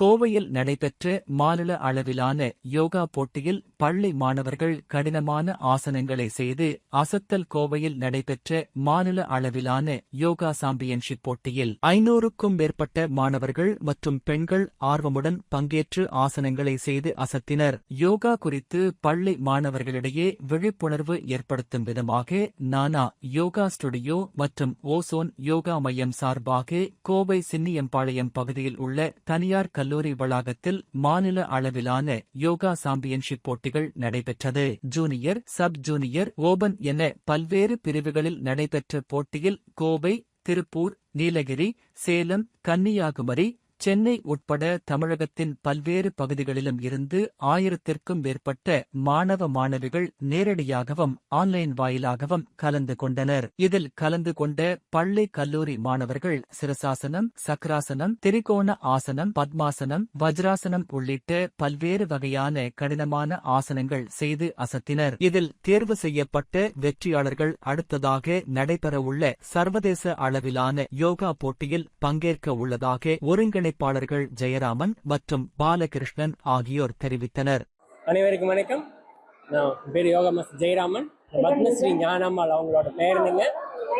கோவையில் நடைபெற்ற மாநில அளவிலான யோகா போட்டியில் பள்ளி மாணவர்கள் கடினமான ஆசனங்களை செய்து அசத்தல் கோவையில் நடைபெற்ற மாநில அளவிலான யோகா சாம்பியன்ஷிப் போட்டியில் ஐநூறுக்கும் மேற்பட்ட மாணவர்கள் மற்றும் பெண்கள் ஆர்வமுடன் பங்கேற்று ஆசனங்களை செய்து அசத்தினர். யோகா குறித்து பள்ளி மாணவர்களிடையே விழிப்புணர்வு ஏற்படுத்தும் விதமாக நானா யோகா ஸ்டுடியோ மற்றும் ஓசோன் யோகா மையம் சார்பாக கோவை சின்னியம்பாளையம் பகுதியில் உள்ள தனியார் கல்லூரி வளாகத்தில் மாநில அளவிலான யோகா சாம்பியன்ஷிப் போட்டிகள் நடைபெற்றது. ஜூனியர் சப் ஜூனியர் ஓபன் என பல்வேறு பிரிவுகளில் நடைபெற்ற போட்டியில் கோவை திருப்பூர் நீலகிரி சேலம் கன்னியாகுமரி சென்னை உட்பட தமிழகத்தின் பல்வேறு பகுதிகளிலும் இருந்து ஆயிரத்திற்கும் மேற்பட்ட மாணவ மாணவிகள் நேரடியாகவும் ஆன்லைன் வாயிலாகவும் கலந்து கொண்டனர். இதில் கலந்து கொண்ட பள்ளி கல்லூரி மாணவர்கள் சிரசாசனம் சக்கராசனம் திரிகோண ஆசனம் பத்மாசனம் வஜ்ராசனம் உள்ளிட்ட பல்வேறு வகையான கடினமான ஆசனங்கள் செய்து அசத்தினர். இதில் தேர்வு செய்யப்பட்ட வெற்றியாளர்கள் அடுத்ததாக நடைபெறவுள்ள சர்வதேச அளவிலான யோகா போட்டியில் பங்கேற்க உள்ளதாக ஒருங்கிணைப்பாளர்கள் ஜெயராமன் மற்றும் பாலகிருஷ்ணன் ஆகியோர் தெரிவித்தனர். அனைவருக்கும் வணக்கம். நான் பேர் யோகா ஜெயராமன். பத்மஸ்ரீ ஞானாம்மாள் அவங்களோட பேருந்துங்க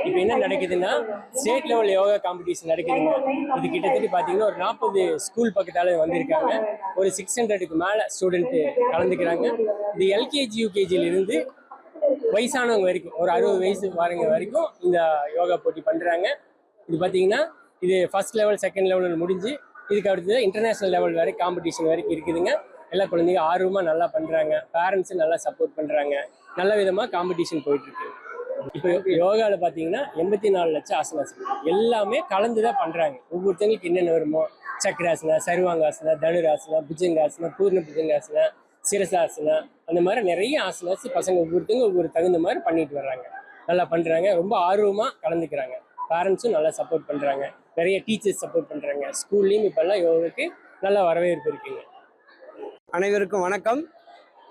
இப்போ என்ன நடக்குதுன்னா ஸ்டேட் லெவல் யோகா காம்படிஷன் நடக்குதுங்க. இது கிட்டத்தட்ட பார்த்தீங்கன்னா ஒரு நாற்பது ஸ்கூல் பக்கத்தால வந்திருக்காங்க. ஒரு சிக்ஸ் ஹண்ட்ரடுக்கு மேலே ஸ்டூடெண்ட்டு கலந்துக்கிறாங்க. இது எல்கேஜி யூகேஜியிலிருந்து வயசானவங்க வரைக்கும் ஒரு அறுபது வயசு வரவங்க வரைக்கும் இந்த யோகா போட்டி பண்ணுறாங்க இது பார்த்தீங்கன்னா இது ஃபர்ஸ்ட் லெவல் செகண்ட் லெவலில் முடிஞ்சு இதுக்கு அடுத்தது இன்டர்நேஷனல் லெவல் வரை காம்படிஷன் வரைக்கும் இருக்குதுங்க. எல்லா குழந்தைங்க ஆர்வமாக நல்லா பண்ணுறாங்க பேரண்ட்ஸும் நல்லா சப்போர்ட் பண்ணுறாங்க நல்ல விதமாக காம்படிஷன் போயிட்டுருக்கு. இப்போ யோகாவில் பார்த்தீங்கன்னா எண்பத்தி நாலு லட்சம் ஆசனாசனம். எல்லாமே கலந்து தான் பண்ணுறாங்க ஒவ்வொருத்தங்களுக்கு என்னென்ன வருமோ சக்கராசனா சருவாங்காசனா தனுராசனா புஜங்காசனா பூர்ண புஜங்காசனா சிரசாசனா அந்த மாதிரி நிறைய ஆசனாஸ் பசங்க ஒவ்வொருத்தங்க ஒவ்வொரு தகுந்த மாதிரி பண்ணிட்டு வர்றாங்க. நல்லா பண்ணுறாங்க ரொம்ப ஆர்வமாக கலந்துக்கிறாங்க. பேரண்ட்ஸும் நல்லா சப்போர்ட் பண்ணுறாங்க நிறைய டீச்சர்ஸ் சப்போர்ட் பண்ணுறாங்க ஸ்கூல்லையும் இப்போல்லாம் யோகாவுக்கு நல்ல வரவேற்பு இருக்குங்க. அனைவருக்கும் வணக்கம்.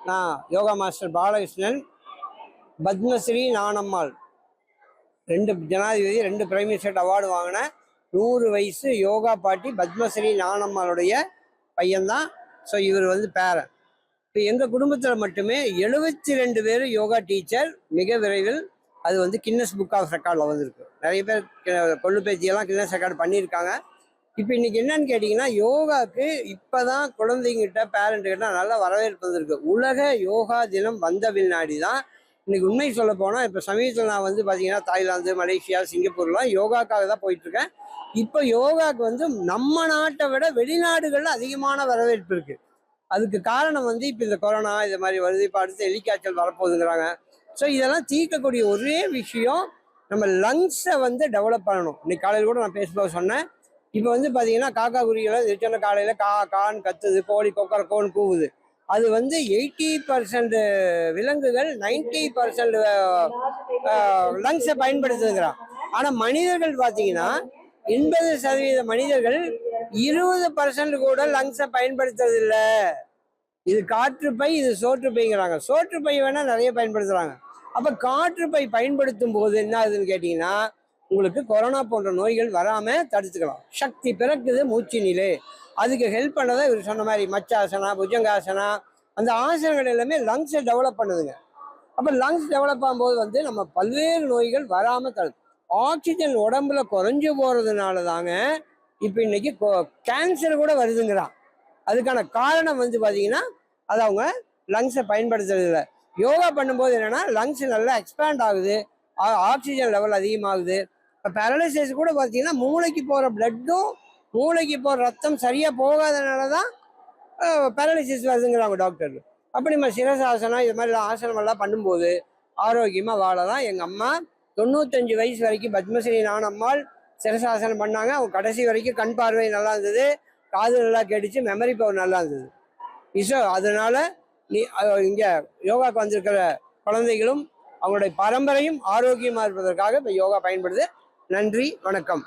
நான் யோகா மாஸ்டர் பாலகிருஷ்ணன். பத்மஸ்ரீ நானம்மாள் ரெண்டு ஜனாதிபதி ரெண்டு பிரைம் மினிஸ்டர் அவார்டு வாங்கின நூறு வயசு யோகா பாட்டி பத்மஸ்ரீ நானம்மாளுடைய பையன்தான். ஸோ இவர் வந்து பேரன். இப்போ எங்கள் குடும்பத்தில் மட்டுமே எழுபத்தி ரெண்டு பேர் யோகா டீச்சர் மிக விரைவில் அது வந்து கின்னஸ் புக் ஆஃப் ரெக்கார்டில் வந்திருக்கு. நிறைய பேர் கொள்ளு பேச்சியெல்லாம் கின்னஸ் ரெக்கார்டு பண்ணியிருக்காங்க. இப்போ இன்னைக்கு என்னன்னு கேட்டிங்கன்னா யோகாக்கு இப்போதான் குழந்தைங்கிட்ட பேரண்ட்டுக்கிட்ட நல்லா வரவேற்பு வந்திருக்கு. உலக யோகா தினம் வந்த பின்னாடி தான் இன்னைக்கு உண்மை சொல்ல போனால் இப்போ சமீபத்தில் நான் வந்து பார்த்தீங்கன்னா தாய்லாந்து மலேசியா சிங்கப்பூர்லாம் யோகாக்காக தான் போயிட்டுருக்கேன். இப்போ யோகாவுக்கு வந்து நம்ம நாட்டை விட வெளிநாடுகளில் அதிகமான வரவேற்பு இருக்குது அதுக்கு காரணம் வந்து இப்போ இந்த கொரோனா இது மாதிரி வருது. இப்போ அடுத்து எலிக்காய்ச்சல் வரப்போகுதுங்கிறாங்க. ஸோ இதெல்லாம் தீர்க்கக்கூடிய ஒரே விஷயம் நம்ம லங்ஸை வந்து டெவலப் பண்ணணும். இன்னைக்கு காலையில் கூட நான் பேசும்போது சொன்னேன். இப்போ வந்து பார்த்தீங்கன்னா காக்கா குருவிகளை எரிச்சோன்ன காலையில் கா கான் கத்துது கோழி கொக்கர கோன் கூவுது. அது வந்து எயிட்டி பர்சன்ட் விலங்குகள் நைன்டி பர்சன்ட் லங்ஸை பயன்படுத்துகிறான் ஆனால் மனிதர்கள் பார்த்தீங்கன்னா எண்பது சதவீத மனிதர்கள் இருபது பர்சன்ட் கூட லங்ஸை பயன்படுத்துறதில்லை. இது காற்று பை இது சோற்று பைங்கிறாங்க. சோற்று பை வேணால் நிறைய பயன்படுத்துகிறாங்க அப்போ காற்று பை பயன்படுத்தும் போது என்ன ஆகுதுன்னு கேட்டிங்கன்னா உங்களுக்கு கொரோனா போன்ற நோய்கள் வராமல் தடுத்துக்கலாம். சக்தி பிறக்குது மூச்சு நிலை. அதுக்கு ஹெல்ப் பண்ணதை இவர் சொன்ன மாதிரி மச்சாசனா புஜங்காசனா அந்த ஆசனங்கள் எல்லாமே லங்ஸை டெவலப் பண்ணுதுங்க. அப்போ லங்ஸ் டெவலப் ஆகும்போது வந்து நம்ம பல்வேறு நோய்கள் வராமல் தடுக்கும். ஆக்சிஜன் உடம்புல குறைஞ்சு போகிறதுனால தாங்க இப்போ இன்னைக்கு கேன்சர் கூட வருதுங்கிறான். அதுக்கான காரணம் வந்து பார்த்தீங்கன்னா அது அவங்க லங்ஸை பயன்படுத்துறதில்ல யோகா பண்ணும்போது என்னென்னா லங்ஸ் நல்லா எக்ஸ்பேண்ட் ஆகுது. ஆக்சிஜன் லெவல் அதிகமாகுது. இப்போ பேரலைசிஸ் கூட பார்த்தீங்கன்னா மூளைக்கு போகிற பிளட்டும் மூளைக்கு போகிற ரத்தம் சரியாக போகாதனால தான் பேரலைசிஸ் வருதுங்கிறாங்க டாக்டர் அப்படி நம்ம சிரசாசனம் இது மாதிரி ஆசனமெல்லாம் பண்ணும்போது ஆரோக்கியமாக வாழலாம். எங்கள் அம்மா தொண்ணூத்தஞ்சு வயசு வரைக்கும் பத்மஸ்ரீ நானம்மாள் சிரசாசனம் பண்ணாங்க. அவங்க கடைசி வரைக்கும் கண் பார்வை நல்லா இருந்தது. காது நல்லா கேட்டுச்சு மெமரி பவர் நல்லா இருந்தது. இசோ அதனால நீ இங்கே யோகாவுக்கு வந்திருக்கிற குழந்தைகளும் அவங்களுடைய பரம்பரையும் ஆரோக்கியமாக இருப்பதற்காக இப்போ யோகா பயன்படுது. நன்றி வணக்கம்.